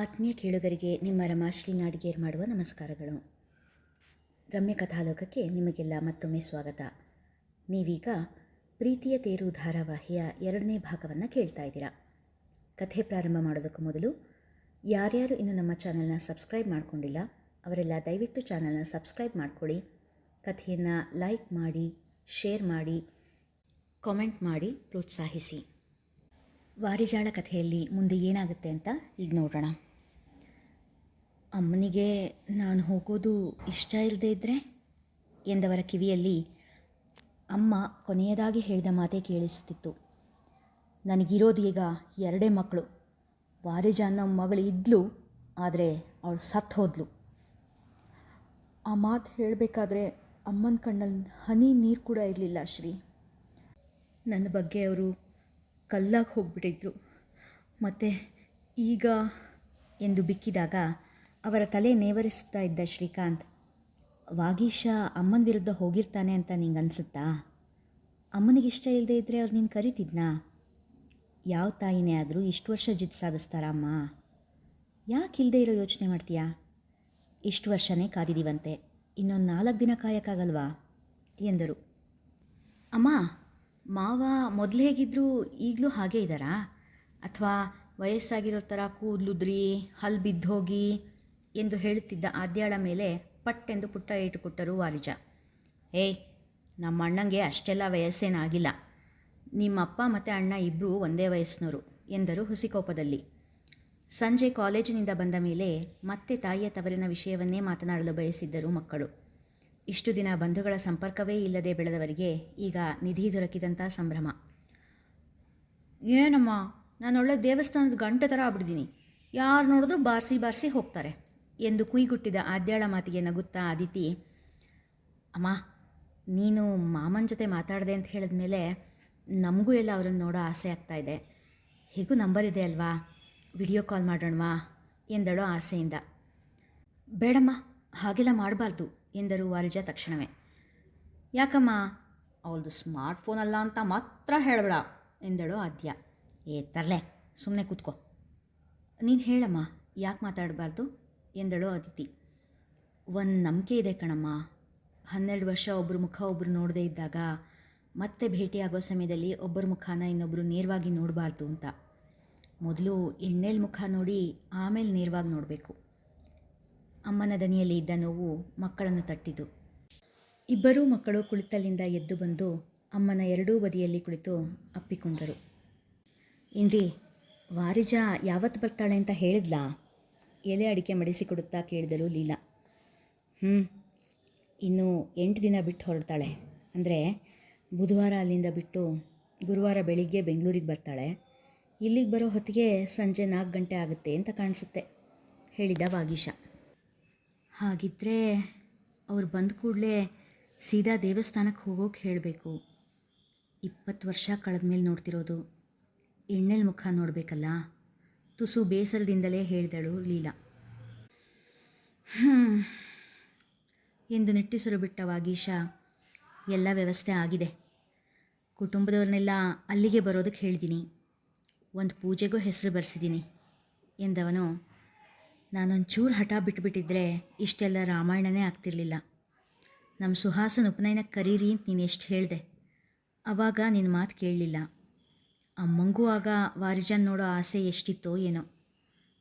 ಆತ್ಮೀಯ ಕೇಳುಗರಿಗೆ ನಿಮ್ಮ ರಮಾಶ್ರೀ ನಾಡಿಗೇರ್ ಮಾಡುವ ನಮಸ್ಕಾರಗಳು. ರಮ್ಯ ಕಥಾಲೋಕಕ್ಕೆ ನಿಮಗೆಲ್ಲ ಮತ್ತೊಮ್ಮೆ ಸ್ವಾಗತ. ನೀವೀಗ ಪ್ರೀತಿಯ ತೇರು ಧಾರಾವಾಹಿಯ ಎರಡನೇ ಭಾಗವನ್ನು ಕೇಳ್ತಾ ಇದ್ದೀರಾ. ಕಥೆ ಪ್ರಾರಂಭ ಮಾಡೋದಕ್ಕೂ ಮೊದಲು ಯಾರ್ಯಾರು ಇನ್ನು ನಮ್ಮ ಚಾನಲ್ನ ಸಬ್ಸ್ಕ್ರೈಬ್ ಮಾಡಿಕೊಂಡಿಲ್ಲ, ಅವರೆಲ್ಲ ದಯವಿಟ್ಟು ಚಾನಲ್ನ ಸಬ್ಸ್ಕ್ರೈಬ್ ಮಾಡ್ಕೊಳ್ಳಿ. ಕಥೆಯನ್ನು ಲೈಕ್ ಮಾಡಿ, ಶೇರ್ ಮಾಡಿ, ಕಾಮೆಂಟ್ ಮಾಡಿ ಪ್ರೋತ್ಸಾಹಿಸಿ. ವಾರಿಜಾಳ ಕಥೆಯಲ್ಲಿ ಮುಂದೆ ಏನಾಗುತ್ತೆ ಅಂತ ಈಗ ನೋಡೋಣ. ಅಮ್ಮನಿಗೆ ನಾನು ಹೋಗೋದು ಇಷ್ಟ ಇಲ್ಲದೇ ಇದ್ದರೆ ಎಂದವರ ಕಿವಿಯಲ್ಲಿ ಅಮ್ಮ ಕೊನೆಯದಾಗಿ ಹೇಳಿದ ಮಾತೇ ಕೇಳಿಸುತ್ತಿತ್ತು. ನನಗಿರೋದು ಈಗ ಎರಡೇ ಮಕ್ಕಳು. ವಾರಿಜ ಅನ್ನೋ ಮಗಳು ಇದ್ಲು, ಆದರೆ ಅವಳು ಸತ್ತು ಹೋದ್ಲು. ಆ ಮಾತು ಹೇಳಬೇಕಾದ್ರೆ ಅಮ್ಮನ ಕಣ್ಣಲ್ಲಿ ಹನಿ ನೀರು ಕೂಡ ಇರಲಿಲ್ಲ ಶ್ರೀ ನನ್ನ ಬಗ್ಗೆ ಅವರು ಕಲ್ಲಾಗಿ ಹೋಗಿಬಿಟ್ಟಿದ್ರು. ಮತ್ತು ಈಗ ಎಂದು ಬಿಕ್ಕಿದಾಗ ಅವರ ತಲೆ ನೇವರಿಸುತ್ತಾ ಇದ್ದ ಶ್ರೀಕಾಂತ್, ವಾಗೀಶ ಅಮ್ಮನ ವಿರುದ್ಧ ಹೋಗಿರ್ತಾನೆ ಅಂತ ನಿಂಗೆ ಅನಿಸುತ್ತಾ ಅಮ್ಮನಿಗೆ ಇಷ್ಟ ಇಲ್ಲದೆ ಇದ್ದರೆ ಅವ್ರು ನೀನು ಕರಿತಿದ್ನಾ? ಯಾವ ತಾಯಿನೇ ಆದರೂ ಇಷ್ಟು ವರ್ಷ ಜಿತ್ ಸಾಧಿಸ್ತಾರಮ್ಮ ಯಾಕೆ ಇಲ್ಲದೆ ಇರೋ ಯೋಚನೆ ಮಾಡ್ತೀಯಾ? ಇಷ್ಟು ವರ್ಷನೇ ಕಾದಿದ್ದೀವಂತೆ ಇನ್ನೊಂದು ನಾಲ್ಕು ದಿನ ಕಾಯೋಕ್ಕಾಗಲ್ವಾ? ಎಂದರು. ಅಮ್ಮ, ಮಾವ ಮೊದಲು ಹೇಗಿದ್ದರೂ ಈಗಲೂ ಹಾಗೇ ಇದ್ದಾರಾ ಅಥವಾ ವಯಸ್ಸಾಗಿರೋ ಥರ ಕೂದಲುದ್ರಿ ಹಲ್ಲು ಬಿದ್ದೋಗಿ ಎಂದು ಹೇಳುತ್ತಿದ್ದ ಆದ್ಯಾಳ ಮೇಲೆ ಪಟ್ಟೆಂದು ಪುಟ್ಟ ಏಟು ಕೊಟ್ಟರು ವಾರಿಜ ಏಯ್ ನಮ್ಮ ಅಣ್ಣಂಗೆ ಅಷ್ಟೆಲ್ಲ ವಯಸ್ಸೇನಾಗಿಲ್ಲ. ನಿಮ್ಮ ಅಪ್ಪ ಮತ್ತು ಅಣ್ಣ ಇಬ್ಬರೂ ಒಂದೇ ವಯಸ್ಸಿನವರು ಎಂದರು ಹುಸಿಕೋಪದಲ್ಲಿ. ಸಂಜೆ ಕಾಲೇಜಿನಿಂದ ಬಂದ ಮೇಲೆ ಮತ್ತೆ ತಾಯಿಯ ತವರಿನ ವಿಷಯವನ್ನೇ ಮಾತನಾಡಲು ಬಯಸಿದ್ದರು ಮಕ್ಕಳು. ಇಷ್ಟು ದಿನ ಬಂಧುಗಳ ಸಂಪರ್ಕವೇ ಇಲ್ಲದೆ ಬೆಳೆದವರಿಗೆ ಈಗ ನಿಧಿ ದೊರಕಿದಂಥ ಸಂಭ್ರಮ. ಏನಮ್ಮ ನಾನು ಒಳ್ಳೆ ದೇವಸ್ಥಾನದ ಗಂಟೆ ಥರ ಆಗ್ಬಿಡ್ದೀನಿ ಯಾರು ನೋಡಿದ್ರೂ ಬಾರಿಸಿ ಬಾರಿಸಿ ಹೋಗ್ತಾರೆ. ಎಂದು ಕುಯ್ಗುಟ್ಟಿದ ಆದ್ಯಾಳ ಮಾತಿಗೆ ನಗುತ್ತಾ ಅದಿತಿ ಅಮ್ಮ, ನೀನು ಮಾಮನ ಜೊತೆ ಮಾತಾಡಿದೆ ಅಂತ ಹೇಳಿದ ಮೇಲೆ ನಮಗೂ ಎಲ್ಲ ಅವರನ್ನು ನೋಡೋ ಆಸೆ ಆಗ್ತಾ ಇದೆ. ಹೇಗೂ ನಂಬರ್ ಇದೆ ಅಲ್ವಾ? ವಿಡಿಯೋ ಕಾಲ್ ಮಾಡೋಣವಾ? ಎಂದಳು ಆಸೆಯಿಂದ. ಬೇಡಮ್ಮ, ಹಾಗೆಲ್ಲ ಮಾಡಬಾರ್ದು, ಎಂದರು ವಾರಿಜ ತಕ್ಷಣವೇ. ಯಾಕಮ್ಮ, ಅವಳದು ಸ್ಮಾರ್ಟ್ಫೋನ್ ಅಲ್ಲ ಅಂತ ಮಾತ್ರ ಹೇಳಬೇಡ, ಎಂದಳು ಆದ್ಯ. ಏ, ತರಲೆ ಸುಮ್ಮನೆ ಕೂತ್ಕೋ. ನೀನು ಹೇಳಮ್ಮ, ಯಾಕೆ ಮಾತಾಡಬಾರ್ದು? ಎಂದಳು ಅದಿತಿ. ಒಂದು ನಂಬಿಕೆ ಇದೆ ಕಣಮ್ಮ. ಹನ್ನೆರಡು ವರ್ಷ ಒಬ್ಬರು ಮುಖ ಒಬ್ಬರು ನೋಡದೇ ಇದ್ದಾಗ ಮತ್ತೆ ಭೇಟಿಯಾಗೋ ಸಮಯದಲ್ಲಿ ಒಬ್ಬರ ಮುಖನ ಇನ್ನೊಬ್ಬರು ನೇರವಾಗಿ ನೋಡಬಾರ್ದು ಅಂತ. ಮೊದಲು ಎಣ್ಣೆಲ್ ಮುಖ ನೋಡಿ ಆಮೇಲೆ ನೇರವಾಗಿ ನೋಡಬೇಕು. ಅಮ್ಮನ ದನಿಯಲ್ಲಿ ಇದ್ದ ನೋವು ಮಕ್ಕಳನ್ನು ತಟ್ಟಿತು ಇಬ್ಬರೂ ಮಕ್ಕಳು ಕುಳಿತಲ್ಲಿಂದ ಎದ್ದು ಬಂದು ಅಮ್ಮನ ಎರಡೂ ಬದಿಯಲ್ಲಿ ಕುಳಿತು ಅಪ್ಪಿಕೊಂಡರು. ಇಂದಿ ವಾರಿಜ ಯಾವತ್ತು ಬರ್ತಾಳೆ ಅಂತ ಹೇಳಿದ್ಲಾ? ಎಲೆ ಅಡಿಕೆ ಮಡಿಸಿಕೊಡುತ್ತಾ ಕೇಳಿದಳು ಲೀಲಾ. ಹ್ಞೂ ಇನ್ನು ಎಂಟು ದಿನ ಬಿಟ್ಟು ಹೊರಡ್ತಾಳೆ. ಅಂದರೆ ಬುಧವಾರ ಅಲ್ಲಿಂದ ಬಿಟ್ಟು ಗುರುವಾರ ಬೆಳಿಗ್ಗೆ ಬೆಂಗಳೂರಿಗೆ ಬರ್ತಾಳೆ. ಇಲ್ಲಿಗೆ ಬರೋ ಹೊತ್ತಿಗೆ ಸಂಜೆ ನಾಲ್ಕು ಗಂಟೆ ಆಗುತ್ತೆ ಅಂತ ಕಾಣಿಸುತ್ತೆ, ಹೇಳಿದ ವಾಗೀಶ. ಹಾಗಿದ್ದರೆ ಅವ್ರು ಬಂದ ಕೂಡಲೇ ಸೀದಾ ದೇವಸ್ಥಾನಕ್ಕೆ ಹೋಗೋಕೆ ಹೇಳಬೇಕು. ಇಪ್ಪತ್ತು ವರ್ಷ ಕಳೆದ ಮೇಲೆ ನೋಡ್ತಿರೋದು. ಎಣ್ಣೆಲ್ ಮುಖ ನೋಡಬೇಕಲ್ಲ? ತುಸು ಬೇಸರದಿಂದಲೇ ಹೇಳಿದಳು ಲೀಲಾ. ಎಂದು ನಿಟ್ಟುಸಿರು ಬಿಟ್ಟ ವಾಗೀಶ ಎಲ್ಲ ವ್ಯವಸ್ಥೆ ಆಗಿದೆ. ಕುಟುಂಬದವ್ರನ್ನೆಲ್ಲ ಅಲ್ಲಿಗೆ ಬರೋದಕ್ಕೆ ಹೇಳಿದ್ದೀನಿ ಒಂದು ಪೂಜೆಗೂ ಹೆಸರು ಬರೆಸಿದ್ದೀನಿ ಎಂದವನು, ನಾನೊಂಚೂರು ಹಠ ಬಿಟ್ಬಿಟ್ಟಿದ್ರೆ ಇಷ್ಟೆಲ್ಲ ರಾಮಾಯಣನೇ ಆಗ್ತಿರ್ಲಿಲ್ಲ. ನಮ್ಮ ಸುಹಾಸನ ಉಪನಯನಕ್ಕೆ ಕರೀರಿ ಅಂತ ನೀನು ಎಷ್ಟು ಹೇಳಿದೆ. ಆವಾಗ ನಿನ್ನ ಮಾತು ಕೇಳಲಿಲ್ಲ. ಅಮ್ಮಂಗೂ ಆಗ ವಾರಿಜನ್ ನೋಡೋ ಆಸೆ ಎಷ್ಟಿತ್ತೋ ಏನೋ.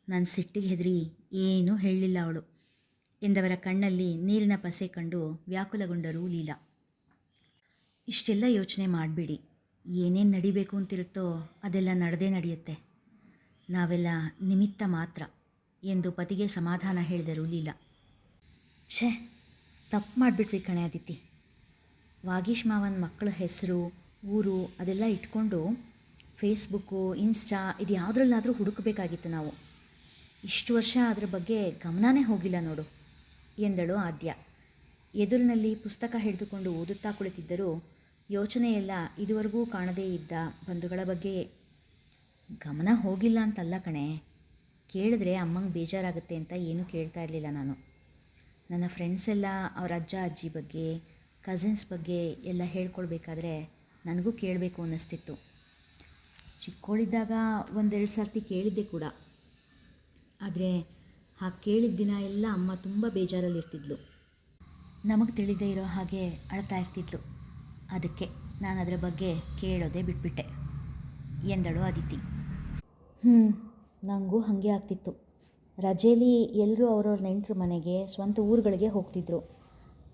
ನನ್ನ ಸಿಟ್ಟಿಗೆ ಹೆದರಿ, ಏನೂ ಹೇಳಲಿಲ್ಲ ಅವಳು. ಎಂದವರ ಕಣ್ಣಲ್ಲಿ ನೀರಿನ ಪಸೆ ಕಂಡು ವ್ಯಾಕುಲಗೊಂಡರು ಲೀಲಾ. ಇಷ್ಟೆಲ್ಲ ಯೋಚನೆ ಮಾಡಬೇಡಿ. ಏನೇನು ನಡಿಬೇಕು ಅಂತಿರುತ್ತೋ ಅದೆಲ್ಲ ನಡೆದೇ ನಡೆಯುತ್ತೆ. ನಾವೆಲ್ಲ ನಿಮಿತ್ತ ಮಾತ್ರ ಎಂದು ಪತಿಗೆ ಸಮಾಧಾನ ಹೇಳಿದರು ಲೀಲಾ. ಛೇ, ತಪ್ಪು ಮಾಡಿಬಿಟ್ವಿ ಕಣೆ ಅದಿತಿ ವಾಗೀಶ್ ಮಾವನ ಮಕ್ಕಳ ಹೆಸರು, ಊರು ಅದೆಲ್ಲ ಇಟ್ಕೊಂಡು ಫೇಸ್ಬುಕ್ಕು, ಇನ್ಸ್ಟಾ, ಇದು ಯಾವುದ್ರಲ್ಲಾದರೂ ಹುಡುಕಬೇಕಾಗಿತ್ತು ನಾವು. ಇಷ್ಟು ವರ್ಷ ಅದರ ಬಗ್ಗೆ ಗಮನನೇ ಹೋಗಿಲ್ಲ ನೋಡು, ಎಂದಳು ಆದ್ಯ. ಎದುರಿನಲ್ಲಿ ಪುಸ್ತಕ ಹಿಡಿದುಕೊಂಡು ಓದುತ್ತಾ ಕುಳಿತಿದ್ದರೂ ಯೋಚನೆಯೆಲ್ಲ ಇದುವರೆಗೂ ಕಾಣದೇ ಇದ್ದ ಬಂಧುಗಳ ಬಗ್ಗೆಯೇ ಗಮನ ಹೋಗಿಲ್ಲ ಅಂತಲ್ಲ ಕಣೆ. ಕೇಳಿದ್ರೆ ಅಮ್ಮಂಗೆ ಬೇಜಾರಾಗುತ್ತೆ ಅಂತ ಏನೂ ಕೇಳ್ತಾ ಇರಲಿಲ್ಲ ನಾನು. ನನ್ನ ಫ್ರೆಂಡ್ಸ್ ಎಲ್ಲ, ಅವ್ರ ಅಜ್ಜ, ಅಜ್ಜಿ ಬಗ್ಗೆ ಕಸಿನ್ಸ್ ಬಗ್ಗೆ ಎಲ್ಲ ಹೇಳ್ಕೊಳ್ಬೇಕಾದ್ರೆ ನನಗೂ ಕೇಳಬೇಕು ಅನ್ನಿಸ್ತಿತ್ತು. ಚಿಕ್ಕವಳಿದ್ದಾಗ ಒಂದೆರಡು ಸರ್ತಿ ಕೇಳಿದ್ದೆ ಕೂಡ. ಆದರೆ ಆ ಕೇಳಿದ ದಿನ ಎಲ್ಲ ಅಮ್ಮ ತುಂಬ ಬೇಜಾರಲ್ಲಿರ್ತಿದ್ಲು. ನಮಗೆ ತಿಳಿದೇ ಇರೋ ಹಾಗೆ ಅಳ್ತಾ ಇರ್ತಿದ್ಲು. ಅದಕ್ಕೆ ನಾನು ಅದರ ಬಗ್ಗೆ ಕೇಳೋದೇ ಬಿಟ್ಬಿಟ್ಟೆ. ಎಂದಳು ಅದಿತಿ. ಹ್ಞೂ ನನಗೂ ಹಾಗೆ ಆಗ್ತಿತ್ತು. ರಜೇಲಿ ಎಲ್ಲರೂ ಅವ್ರವ್ರ ನೆಂಟರ ಮನೆಗೆ ಸ್ವಂತ ಊರುಗಳಿಗೆ ಹೋಗ್ತಿದ್ರು.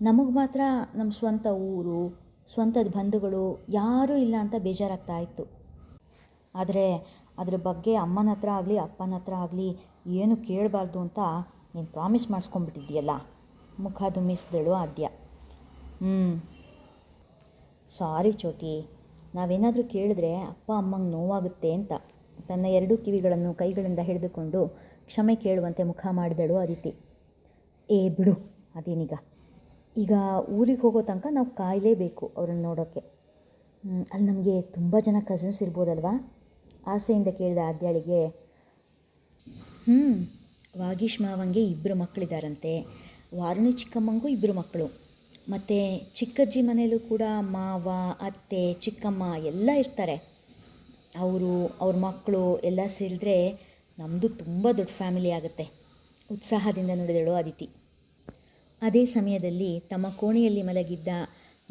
ನಮಗೆ ಮಾತ್ರ ನಮ್ಮ ಸ್ವಂತ ಊರು, ಸ್ವಂತದ ಬಂಧುಗಳು ಯಾರೂ ಇಲ್ಲ ಅಂತ ಬೇಜಾರಾಗ್ತಾ ಇತ್ತು. ಆದರೆ ಅದ್ರ ಬಗ್ಗೆ ಅಮ್ಮನ ಹತ್ರ ಆಗಲಿ, ಅಪ್ಪನ ಹತ್ರ ಆಗಲಿ ಏನು ಕೇಳಬಾರ್ದು ಅಂತ ನೀನು ಪ್ರಾಮಿಸ್ ಮಾಡಿಸ್ಕೊಂಡ್ಬಿಟ್ಟಿದ್ದೀಯಲ್ಲ? ಮುಖ ದುಮ್ಮಿಸಿದಳು ಆದ್ಯ. ಹ್ಞೂ ಸಾರಿ ಚೋಟಿ ನಾವೇನಾದರೂ ಕೇಳಿದ್ರೆ ಅಪ್ಪ ಅಮ್ಮಂಗೆ ನೋವಾಗುತ್ತೆ ಅಂತ. ತನ್ನ ಎರಡೂ ಕಿವಿಗಳನ್ನು ಕೈಗಳಿಂದ ಹಿಡಿದುಕೊಂಡು ಕ್ಷಮೆ ಕೇಳುವಂತೆ ಮುಖ ಮಾಡಿದಳು ಅದಿತಿ ಏ ಬಿಡು ಅದೇನೀಗ. ಈಗ ಊರಿಗೆ ಹೋಗೋ ತನಕ ನಾವು ಕಾಯಲೇಬೇಕು ಅವ್ರನ್ನ ನೋಡೋಕ್ಕೆ. ಅಲ್ಲಿ ನಮಗೆ ತುಂಬ ಜನ ಕಸಿನ್ಸ್ ಇರ್ಬೋದಲ್ವಾ? ಆಸೆಯಿಂದ ಕೇಳಿದ ಆದ್ಯಾಳಿಗೆ ಹ್ಞೂ ವಾಗೀಶ್ ಮಾವಂಗೆ ಇಬ್ಬರು ಮಕ್ಕಳಿದ್ದಾರಂತೆ ವಾರುಣಿ ಚಿಕ್ಕಮ್ಮಂಗೂ ಇಬ್ಬರು ಮಕ್ಕಳು. ಮತ್ತು ಚಿಕ್ಕಜ್ಜಿ ಮನೆಯಲ್ಲೂ ಕೂಡ ಮಾವ, ಅತ್ತೆ, ಚಿಕ್ಕಮ್ಮ ಎಲ್ಲ ಇರ್ತಾರೆ. ಅವರು, ಅವ್ರ ಮಕ್ಕಳು ಎಲ್ಲ ಸೇರಿದ್ರೆ ನಮ್ಮದು ತುಂಬ ದೊಡ್ಡ ಫ್ಯಾಮಿಲಿ ಆಗುತ್ತೆ, ಉತ್ಸಾಹದಿಂದ ನುಡಿದಳು ಅದಿತಿ ಅದೇ ಸಮಯದಲ್ಲಿ ತಮ್ಮ ಕೋಣೆಯಲ್ಲಿ ಮಲಗಿದ್ದ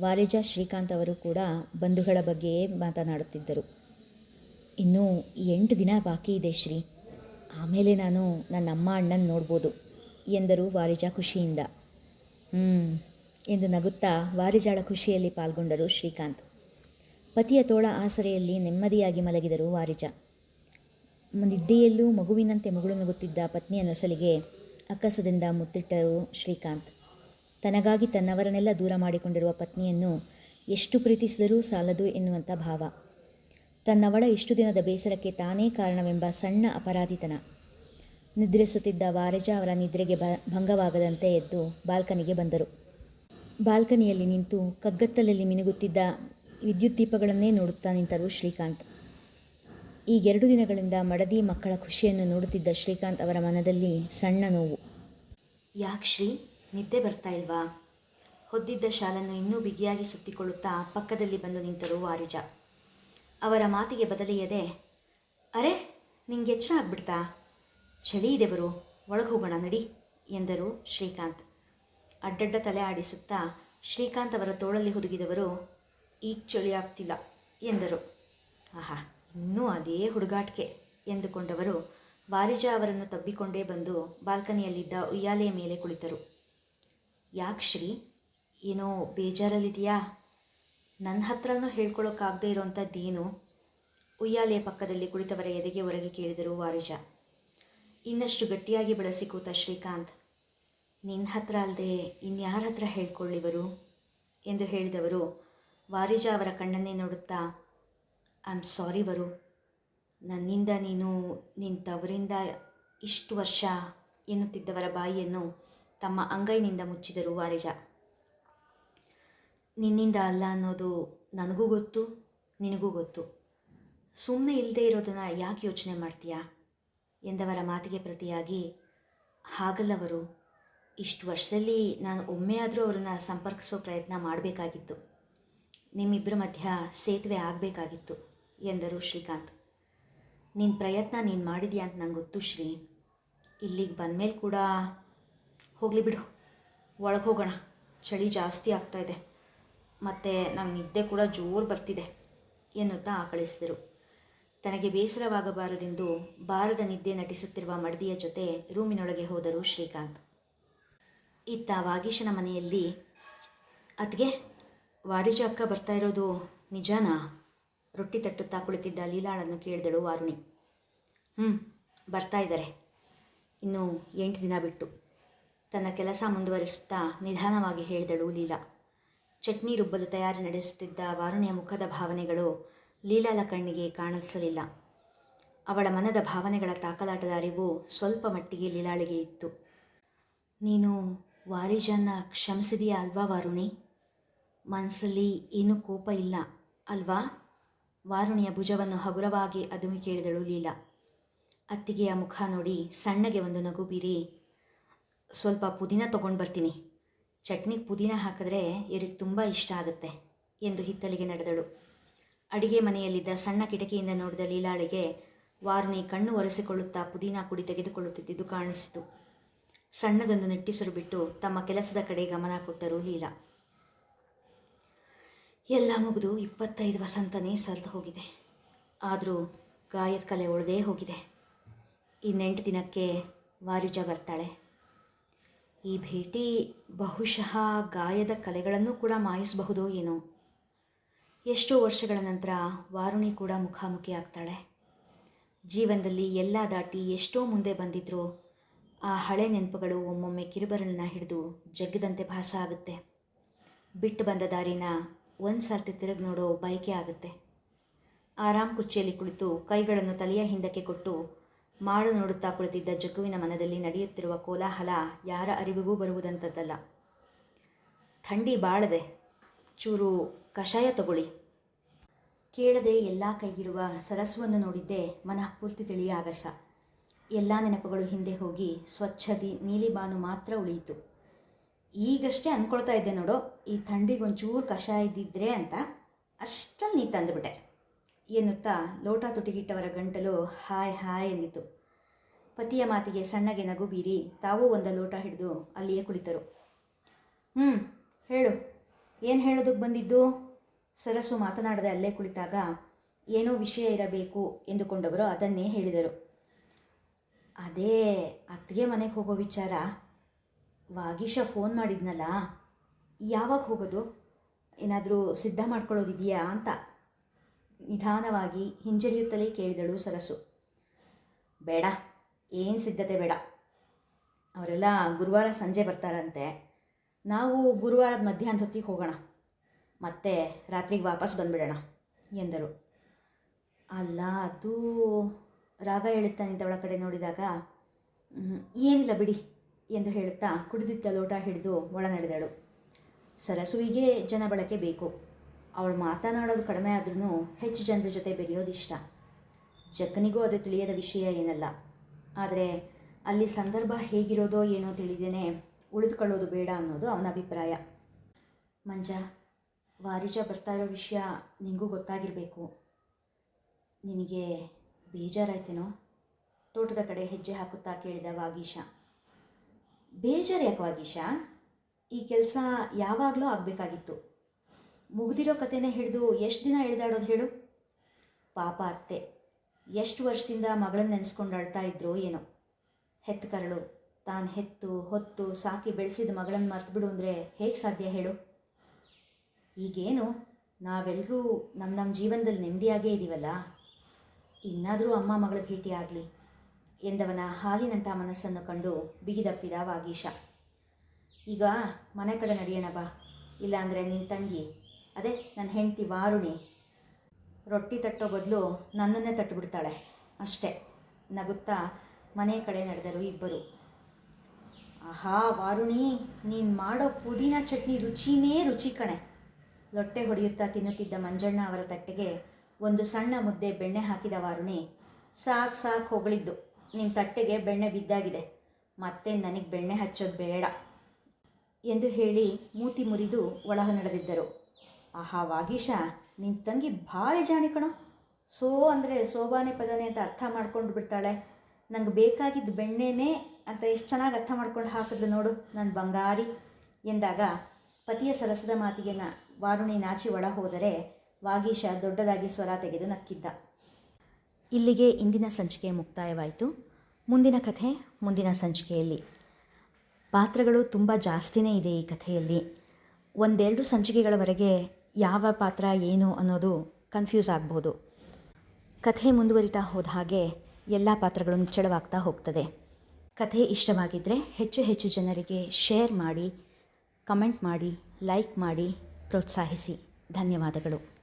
ವಾರೇಜಾ ಶ್ರೀಕಾಂತ್ ಅವರು ಕೂಡ ಬಂಧುಗಳ ಬಗ್ಗೆಯೇ ಮಾತನಾಡುತ್ತಿದ್ದರು. ಇನ್ನೂ ಎಂಟು ದಿನ ಬಾಕಿ ಇದೆ ಶ್ರೀ. ಆಮೇಲೆ ನಾನು ನನ್ನ ಅಮ್ಮ ಅಣ್ಣನ ನೋಡ್ಬೋದು, ಎಂದರು ವಾರಿಜಾ ಖುಷಿಯಿಂದ. ಹ್ಞೂ ಎಂದು ನಗುತ್ತಾ ವಾರಿಜಾಳ ಖುಷಿಯಲ್ಲಿ ಪಾಲ್ಗೊಂಡರು ಶ್ರೀಕಾಂತ್. ಪತಿಯ ತೋಳ ಆಸರೆಯಲ್ಲಿ ನೆಮ್ಮದಿಯಾಗಿ ಮಲಗಿದರು ವಾರಿಜ. ನಿದ್ದೆಯಲ್ಲೂ ಮಗುವಿನಂತೆ ಮಗಳು ನಗುತ್ತಿದ್ದ ಪತ್ನಿಯ ನೊಸಲಿಗೆ ಅಕ್ಕಸದಿಂದ ಮುತ್ತಿಟ್ಟರು ಶ್ರೀಕಾಂತ್. ತನಗಾಗಿ ತನ್ನವರನ್ನೆಲ್ಲ ದೂರ ಮಾಡಿಕೊಂಡಿರುವ ಪತ್ನಿಯನ್ನು ಎಷ್ಟು ಪ್ರೀತಿಸಿದರೂ ಸಾಲದು ಎನ್ನುವಂಥ ಭಾವ. ತನ್ನವಳ ಇಷ್ಟು ದಿನದ ಬೇಸರಕ್ಕೆ ತಾನೇ ಕಾರಣವೆಂಬ ಸಣ್ಣ ಅಪರಾಧಿತನ. ನಿದ್ರಿಸುತ್ತಿದ್ದ ವಾರಜ ಅವರ ನಿದ್ರೆಗೆ ಬ ಭಂಗವಾಗದಂತೆ ಎದ್ದು ಬಾಲ್ಕನಿಗೆ ಬಂದರು. ಬಾಲ್ಕನಿಯಲ್ಲಿ ನಿಂತು ಕಗ್ಗತ್ತಲಲ್ಲಿ ಮಿನುಗುತ್ತಿದ್ದ ವಿದ್ಯುತ್ ದೀಪಗಳನ್ನೇ ನೋಡುತ್ತಾ ನಿಂತರು ಶ್ರೀಕಾಂತ್. ಈಗೆರಡು ದಿನಗಳಿಂದ ಮಡದಿ ಮಕ್ಕಳ ಖುಷಿಯನ್ನು ನೋಡುತ್ತಿದ್ದ ಶ್ರೀಕಾಂತ್ ಅವರ ಮನದಲ್ಲಿ ಸಣ್ಣ ನೋವು. ಯಾಕೆ ಶ್ರೀ? ನಿದ್ದೆ ಬರ್ತಾ ಇಲ್ವಾ? ಹೊದ್ದಿದ್ದ ಶಾಲನ್ನು ಇನ್ನೂ ಬಿಗಿಯಾಗಿ ಸುತ್ತಿಕೊಳ್ಳುತ್ತಾ ಪಕ್ಕದಲ್ಲಿ ಬಂದು ನಿಂತರು ವಾರಿಜ. ಅವರ ಮಾತಿಗೆ ಬದಲಿಯದೆ, ಅರೆ, ನಿಂಗೆ ಎಚ್ಚರ ಆಗ್ಬಿಡ್ತಾ? ಚಳಿ ಇದೆ ಬರು ಒಳಗೆ ಹೋಗೋಣ ನಡಿ, ಎಂದರು ಶ್ರೀಕಾಂತ್. ಅಡ್ಡಡ್ಡ ತಲೆ ಆಡಿಸುತ್ತಾ ಶ್ರೀಕಾಂತ್ ಅವರ ತೋಳಲ್ಲಿ ಹುದುಗಿದವರು, ಈಗ ಚಳಿ ಆಗ್ತಿಲ್ಲ, ಎಂದರು. ಆಹಾ, ಇನ್ನೂ ಅದೇ ಹುಡುಗಾಟಿಕೆ, ಎಂದುಕೊಂಡವರು ಬಾರಿಜಾ ಅವರನ್ನು ತಬ್ಬಿಕೊಂಡೇ ಬಂದು ಬಾಲ್ಕನಿಯಲ್ಲಿದ್ದ ಉಯ್ಯಾಲೆಯ ಮೇಲೆ ಕುಳಿತರು. ಯಾಕೆ ಶ್ರೀ? ಏನೋ ಬೇಜಾರಲ್ಲಿದೆಯಾ ನನ್ನ ಹತ್ರನೂ ಹೇಳ್ಕೊಳ್ಳೋಕ್ಕಾಗದೇ ಇರೋವಂಥದ್ದೇನು ಉಯ್ಯಾಲೆಯ ಪಕ್ಕದಲ್ಲಿ ಕುಳಿತವರ ಎದೆಗೆ ಹೊರಗೆ ಕೇಳಿದರು ವಾರಿಜ ಇನ್ನಷ್ಟು ಗಟ್ಟಿಯಾಗಿ ಬೆಳೆಸಿ ಕೂತ ಶ್ರೀಕಾಂತ್ ನಿನ್ನ ಹತ್ರ ಅಲ್ಲದೆ ಇನ್ಯಾರ ಹತ್ರ ಹೇಳ್ಕೊಳ್ಳಿವರು? ಎಂದು ಹೇಳಿದವರು. ವಾರಿಜ ಅವರ ಕಣ್ಣನ್ನೇ ನೋಡುತ್ತಾ ಐ ಆಮ್ ಸಾರಿ ವರು. ನನ್ನಿಂದ ನೀನು ನಿನ್ನ ತವರಿಂದ ಇಷ್ಟು ವರ್ಷ ಎನ್ನುತ್ತಿದ್ದವರ ಬಾಯಿಯನ್ನು ತಮ್ಮ ಅಂಗೈನಿಂದ ಮುಚ್ಚಿದರು ವಾರಿಜ ನಿನ್ನಿಂದ ಅಲ್ಲ ಅನ್ನೋದು ನನಗೂ ಗೊತ್ತು, ನಿನಗೂ ಗೊತ್ತು. ಸುಮ್ಮನೆ ಇಲ್ಲದೆ ಇರೋದನ್ನು ಯಾಕೆ ಯೋಚನೆ ಮಾಡ್ತೀಯಾ? ಎಂದವರ ಮಾತಿಗೆ ಪ್ರತಿಯಾಗಿ ಹಾಗಲ್ಲವರು ಇಷ್ಟು ವರ್ಷದಲ್ಲಿ ನಾನು ಒಮ್ಮೆ ಆದರೂ ಅವರನ್ನು ಸಂಪರ್ಕಿಸೋ ಪ್ರಯತ್ನ ಮಾಡಬೇಕಾಗಿತ್ತು. ನಿಮ್ಮಿಬ್ಬರ ಮಧ್ಯ ಸೇತುವೆ ಆಗಬೇಕಾಗಿತ್ತು, ಎಂದರು ಶ್ರೀಕಾಂತ್. ನಿನ್ನ ಪ್ರಯತ್ನ ನೀನು ಮಾಡಿದ್ಯಾ ಅಂತ ನಂಗೆ ಗೊತ್ತು ಶ್ರೀ. ಇಲ್ಲಿಗೆ ಬಂದಮೇಲೆ ಕೂಡ ಹೋಗಲಿ ಬಿಡು, ಒಳಗೆ ಹೋಗೋಣ. ಚಳಿ ಜಾಸ್ತಿ ಆಗ್ತಾಯಿದೆ ಮತ್ತು ನಂಗೆ ನಿದ್ದೆ ಕೂಡ ಜೋರು ಬರ್ತಿದೆ, ಎನ್ನುತ್ತಾ ಕಳಿಸಿದರು ತನಗೆ ಬೇಸರವಾಗಬಾರದೆಂದು ಬಾರದ ನಿದ್ದೆ ನಟಿಸುತ್ತಿರುವ ಮಡದಿಯ ಜೊತೆ ರೂಮಿನೊಳಗೆ ಹೋದರು ಶ್ರೀಕಾಂತ್. ಇತ್ತ ವಾಗೀಶನ ಮನೆಯಲ್ಲಿ ಅದ್ಗೆ ವಾರಿಜ ಅಕ್ಕ ಬರ್ತಾ ಇರೋದು ನಿಜಾನಾ? ರೊಟ್ಟಿ ತಟ್ಟುತ್ತಾ ಕುಳಿತಿದ್ದ ಲೀಲಾಳನ್ನು ಕೇಳಿದಳು ವಾರುಣಿ. ಹ್ಞೂ ಬರ್ತಾ ಇದ್ದಾರೆ. ಇನ್ನು ಎಂಟು ದಿನ ಬಿಟ್ಟು. ತನ್ನ ಕೆಲಸ ಮುಂದುವರಿಸುತ್ತಾ ನಿಧಾನವಾಗಿ ಹೇಳಿದಳು ಲೀಲಾ. ಚಟ್ನಿ ರುಬ್ಬಲು ತಯಾರಿ ನಡೆಸುತ್ತಿದ್ದ ವಾರುಣಿಯ ಮುಖದ ಭಾವನೆಗಳು ಲೀಲಾಲ ಕಣ್ಣಿಗೆ ಕಾಣಿಸಲಿಲ್ಲ. ಅವಳ ಮನದ ಭಾವನೆಗಳ ತಾಕಲಾಟದ ಅರಿವು ಸ್ವಲ್ಪ ಮಟ್ಟಿಗೆ ಲೀಲಾಳಿಗೆ ಇತ್ತು. ನೀನು ವಾರಿಜನ್ನ ಕ್ಷಮಿಸಿದೀಯಾ ಅಲ್ವಾ ವಾರುಣಿ? ಮನಸ್ಸಲ್ಲಿ ಏನೂ ಕೋಪ ಇಲ್ಲ ಅಲ್ವಾ? ವಾರುಣಿಯ ಭುಜವನ್ನು ಹಗುರವಾಗಿ ಅದುಮಿ ಕೇಳಿದಳು ಲೀಲಾ. ಅತ್ತಿಗೆಯ ಮುಖ ನೋಡಿ ಸಣ್ಣಗೆ ಒಂದು ನಗು ಬೀರಿ, ಸ್ವಲ್ಪ ಪುದೀನ ತಗೊಂಡು ಬರ್ತೀನಿ. ಚಟ್ನಿಗೆ ಪುದೀನ ಹಾಕಿದ್ರೆ ಇವ್ರಿಗೆ ತುಂಬ ಇಷ್ಟ ಆಗುತ್ತೆ ಎಂದು ಹಿತ್ತಲಿಗೆ ನಡೆದಳು. ಅಡಿಗೆ ಮನೆಯಲ್ಲಿದ್ದ ಸಣ್ಣ ಕಿಟಕಿಯಿಂದ ನೋಡಿದ ಲೀಲಾಳಿಗೆ ವಾರುಣಿ ಕಣ್ಣು ಒರೆಸಿಕೊಳ್ಳುತ್ತಾ ಪುದೀನ ಕುಡಿ ತೆಗೆದುಕೊಳ್ಳುತ್ತಿದ್ದುದು ಕಾಣಿಸಿತು. ಸಣ್ಣದೊಂದು ನೆಟ್ಟಿಸಿರು ಬಿಟ್ಟು ತಮ್ಮ ಕೆಲಸದ ಕಡೆ ಗಮನ ಕೊಟ್ಟರು ಲೀಲಾ. ಎಲ್ಲ ಮುಗಿದು ಇಪ್ಪತ್ತೈದು ವಸಂತನೇ ಸರಿದು ಹೋಗಿದೆ. ಆದರೂ ಗಾಯದ ಕಲೆ ಉಳಿದೇ ಹೋಗಿದೆ. ಇನ್ನೆಂಟು ದಿನಕ್ಕೆ ವಾರಿಜ ಬರ್ತಾಳೆ. ಈ ಭೇಟಿ ಬಹುಶಃ ಗಾಯದ ಕಲೆಗಳನ್ನು ಕೂಡ ಮಾಯಿಸಬಹುದೋ ಏನೋ. ಎಷ್ಟೋ ವರ್ಷಗಳ ನಂತರ ವಾರುಣಿ ಕೂಡ ಮುಖಾಮುಖಿ ಆಗ್ತಾಳೆ ಜೀವನದಲ್ಲಿ ಎಲ್ಲ ದಾಟಿ ಎಷ್ಟೋ ಮುಂದೆ ಬಂದಿದ್ರೂ ಆ ಹಳೆ ನೆನಪುಗಳು ಒಮ್ಮೊಮ್ಮೆ ಕಿರುಬರಳನ್ನ ಹಿಡಿದು ಜಗ್ಗದಂತೆ ಭಾಸ ಆಗುತ್ತೆ. ಬಿಟ್ಟು ಬಂದ ದಾರಿನ ಒಂದು ಸರ್ತಿ ತಿರುಗಿ ನೋಡೋ ಬಯಕೆ ಆಗುತ್ತೆ. ಆರಾಮ್ ಕುರ್ಚಿಯಲ್ಲಿ ಕುಳಿತು ಕೈಗಳನ್ನು ತಲೆಯ ಹಿಂದಕ್ಕೆ ಕೊಟ್ಟು ಮಾಡು ನೋಡುತ್ತಾ ಕುಳಿತಿದ್ದ ಜಗ್ಗುವಿನ ಮನದಲ್ಲಿ ನಡೆಯುತ್ತಿರುವ ಕೋಲಾಹಲ ಯಾರ ಅರಿವಿಗೂ ಬರುವುದಂಥದ್ದಲ್ಲ. ಥಂಡಿ ಬಾಳದೆ, ಚೂರು ಕಷಾಯ ತಗೊಳ್ಳಿ. ಕೇಳದೆ ಎಲ್ಲ ಕೈಗಿರುವ ಸರಸ್ವನ್ನು ನೋಡಿದ್ದೆ ಮನಃಪೂರ್ತಿ ತಿಳಿಯ ಆಗಸ ಎಲ್ಲ ನೆನಪುಗಳು ಹಿಂದೆ ಹೋಗಿ ಸ್ವಚ್ಛದಿ ನೀಲಿಬಾನು ಮಾತ್ರ ಉಳಿಯಿತು. ಈಗಷ್ಟೇ ಅಂದ್ಕೊಳ್ತಾ ಇದ್ದೆ ನೋಡು, ಈ ಥಂಡಿಗೊಂಚೂರು ಕಷಾಯ ಇದ್ದಿದ್ರೆ ಅಂತ ಅಷ್ಟಲ್ಲಿ ನೀ ತಂದುಬಿಟ್ಟೆ. ಎನ್ನುತ್ತಾ ಲೋಟ ತುಟಿಗಿಟ್ಟವರ ಗಂಟಲು ಹಾಯ್ ಹಾಯ್ ಎಂದಿತು ಪತಿಯ ಮಾತಿಗೆ ಸಣ್ಣಗೆ ನಗು ಬೀರಿ ತಾವೂ ಒಂದು ಲೋಟ ಹಿಡಿದು ಅಲ್ಲಿಯೇ ಕುಳಿತರು. ಹ್ಞೂ ಹೇಳು. ಏನು ಹೇಳೋದಕ್ಕೆ ಬಂದಿದ್ದು? ಸರಸು ಮಾತನಾಡದೆ ಅಲ್ಲೇ ಕುಳಿತಾಗ ಏನೋ ವಿಷಯ ಇರಬೇಕು ಎಂದುಕೊಂಡವರು ಅದನ್ನೇ ಹೇಳಿದರು. ಅದೇ, ಅತ್ತಿಗೆ ಮನೆಗೆ ಹೋಗೋ ವಿಚಾರ. ವಾಗೀಶ ಫೋನ್ ಮಾಡಿದ್ನಲ್ಲ, ಯಾವಾಗ ಹೋಗೋದು? ಏನಾದರೂ ಸಿದ್ಧ ಮಾಡ್ಕೊಳ್ಳೋದಿದೆಯಾ ಅಂತ. ನಿಧಾನವಾಗಿ ಹಿಂಜರಿಯುತ್ತಲೇ ಕೇಳಿದಳು ಸರಸು. ಬೇಡ, ಏನು ಸಿದ್ಧತೆ ಬೇಡ. ಅವರೆಲ್ಲ ಗುರುವಾರ ಸಂಜೆ ಬರ್ತಾರಂತೆ. ನಾವು ಗುರುವಾರದ ಮಧ್ಯಾಹ್ನ ಹೊತ್ತಿಗೆ ಹೋಗೋಣ. ಮತ್ತೆ ರಾತ್ರಿಗೆ ವಾಪಸ್ ಬಂದುಬಿಡೋಣ, ಎಂದರು. ಅಲ್ಲ, ಅದು ರಾಗ ಹೇಳುತ್ತಾ ನಿಂತವಳ ಕಡೆ ನೋಡಿದಾಗ ಏನಿಲ್ಲ ಬಿಡಿ, ಎಂದು ಹೇಳುತ್ತಾ ಕುಡಿದಿದ್ದ ಲೋಟ ಹಿಡಿದು ಒಳ ನಡೆದಳು ಸರಸುವಿಗೆ ಜನ ಬಳಕೆ ಬೇಕು. ಅವಳು ಮಾತನಾಡೋದು ಕಡಿಮೆ ಆದ್ರೂ ಹೆಚ್ಚು ಜನರ ಜೊತೆ ಬೆರೆಯೋದಿಷ್ಟ. ಜಕ್ಕನಿಗೂ ಅದು ತಿಳಿಯದ ವಿಷಯ ಏನಲ್ಲ. ಆದರೆ ಅಲ್ಲಿ ಸಂದರ್ಭ ಹೇಗಿರೋದೋ ಏನೋ ತಿಳಿದೇನೆ ಉಳಿದುಕೊಳ್ಳೋದು ಬೇಡ ಅನ್ನೋದು ಅವನ ಅಭಿಪ್ರಾಯ. ಮಂಜ, ವಾರಿಜ ಬರ್ತಾ ಇರೋ ವಿಷಯ ನಿಂಗೂ ಗೊತ್ತಾಗಿರಬೇಕು. ನಿನಗೆ ಬೇಜಾರಾಯ್ತೇನೋ? ತೋಟದ ಕಡೆ ಹೆಜ್ಜೆ ಹಾಕುತ್ತಾ ಕೇಳಿದ ವಾಗೀಶ. ಬೇಜಾರು ಯಾಕೆ ವಾಗೀಶ? ಈ ಕೆಲಸ ಯಾವಾಗಲೂ ಆಗಬೇಕಾಗಿತ್ತು. ಮುಗ್ದಿರೋ ಕಥೆನೇ ಹಿಡಿದು ಎಷ್ಟು ದಿನ ಎಳ್ದಾಡೋದು ಹೇಳು? ಪಾಪ ಅತ್ತೆ, ಎಷ್ಟು ವರ್ಷದಿಂದ ಮಗಳನ್ನ ನೆನೆಸ್ಕೊಂಡು ಅಳ್ತಾ ಇದ್ರೋ ಏನೋ. ಹೆತ್ತ ಕರಳು, ತಾನು ಹೆತ್ತು, ಹೊತ್ತು, ಸಾಕಿ ಬೆಳೆಸಿದ ಮಗಳನ್ನು ಮರ್ತುಬಿಡು ಅಂದರೆ ಹೇಗೆ ಸಾಧ್ಯ ಹೇಳು? ಈಗೇನು ನಾವೆಲ್ಲರೂ ನಮ್ಮ ನಮ್ಮ ಜೀವನದಲ್ಲಿ ನೆಮ್ಮದಿಯಾಗೇ ಇದ್ದೀವಲ್ಲ ಇನ್ನಾದರೂ ಅಮ್ಮ ಮಗಳ ಭೇಟಿ ಆಗಲಿ ಎಂದವನ ಹಾಲಿನಂಥ ಮನಸ್ಸನ್ನು ಕಂಡು ಬಿಗಿದಪ್ಪಿದ ವಾಗೀಶ. ಈಗ ಮನೆ ಕಡೆ ನಡೆಯೋಣ ಬಾ, ಇಲ್ಲಾಂದರೆ ನಿನ್ನ ತಂಗಿ ಅದೇ ನನ್ನ ಹೆಂಡತಿ ವಾರುಣಿ. ರೊಟ್ಟಿ ತಟ್ಟೋ ಬದಲು ನನ್ನನ್ನೇ ತಟ್ಟುಬಿಡ್ತಾಳೆ. ಅಷ್ಟೇ. ನಗುತ್ತಾ ಮನೆ ಕಡೆ ನಡೆದರು ಇಬ್ಬರು. ಆಹಾ ವಾರುಣಿ, ನೀನು ಮಾಡೋ ಪುದೀನ ಚಟ್ನಿ ರುಚಿನೇ ರುಚಿ ಕಣೆ. ಲೊಟ್ಟೆ ಹೊಡೆಯುತ್ತಾ ತಿನ್ನುತ್ತಿದ್ದ ಮಂಜಣ್ಣ ಅವರ ತಟ್ಟೆಗೆ ಒಂದು ಸಣ್ಣ ಮುದ್ದೆ ಬೆಣ್ಣೆ ಹಾಕಿದ ವಾರುಣಿ ಸಾಕು ಸಾಕು ಹೊಗಳಿದ್ದು. ನಿಮ್ಮ ತಟ್ಟೆಗೆ ಬೆಣ್ಣೆ ಬಿದ್ದಾಗಿದೆ. ಮತ್ತೆ ನನಗೆ ಬೆಣ್ಣೆ ಹಚ್ಚೋದು ಬೇಡ. ಎಂದು ಹೇಳಿ ಮೂತಿ ಮುರಿದು ಒಳಹ ನಡೆದಿದ್ದರು ಆಹಾ, ವಾಗೀಶ ನಿನ್ನ ತಂಗಿ ಭಾರಿ ಜಾಣಿ ಕಣೋ. ಸೋ ಅಂದರೆ ಸೋಬಾನೆ ಪದನೆ ಅಂತ ಅರ್ಥ ಮಾಡ್ಕೊಂಡು ಬಿಡ್ತಾಳೆ. ನಂಗೆ ಬೇಕಾಗಿದ್ದ ಬೆಣ್ಣೆನೇ ಅಂತ ಎಷ್ಟು ಚೆನ್ನಾಗಿ ಅರ್ಥ ಮಾಡ್ಕೊಂಡು ಹಾಕಿದ್ಲು ನೋಡು ನನ್ನ ಬಂಗಾರಿ ಎಂದಾಗ ಪತಿಯ ಸರಸದ ಮಾತಿಗೆ ನ ವಾರುಣಿ ನಾಚಿ ಒಳ ಹೋದರೆ ವಾಗೀಶ ದೊಡ್ಡದಾಗಿ ಸ್ವರ ತೆಗೆದು ನಕ್ಕಿದ್ದ. ಇಲ್ಲಿಗೆ ಇಂದಿನ ಸಂಚಿಕೆ ಮುಕ್ತಾಯವಾಯಿತು. ಮುಂದಿನ ಕಥೆ ಮುಂದಿನ ಸಂಚಿಕೆಯಲ್ಲಿ. ಪಾತ್ರಗಳು ತುಂಬ ಜಾಸ್ತಿನೇ ಇದೆ ಈ ಕಥೆಯಲ್ಲಿ. ಒಂದೆರಡು ಸಂಚಿಕೆಗಳವರೆಗೆ ಯಾವ ಪಾತ್ರ ಏನು ಅನ್ನೋದು ಕನ್ಫ್ಯೂಸ್ ಆಗ್ಬೋದು. ಕಥೆ ಮುಂದುವರಿತಾ ಹೋದ ಹಾಗೆ ಎಲ್ಲ ಪಾತ್ರಗಳು ನಿಚ್ಚಳವಾಗ್ತಾ ಹೋಗ್ತದೆ. ಕಥೆ ಇಷ್ಟವಾಗಿದ್ದರೆ ಹೆಚ್ಚು ಹೆಚ್ಚು ಜನರಿಗೆ ಶೇರ್ ಮಾಡಿ ಕಮೆಂಟ್ ಮಾಡಿ ಲೈಕ್ ಮಾಡಿ, ಪ್ರೋತ್ಸಾಹಿಸಿ. ಧನ್ಯವಾದಗಳು.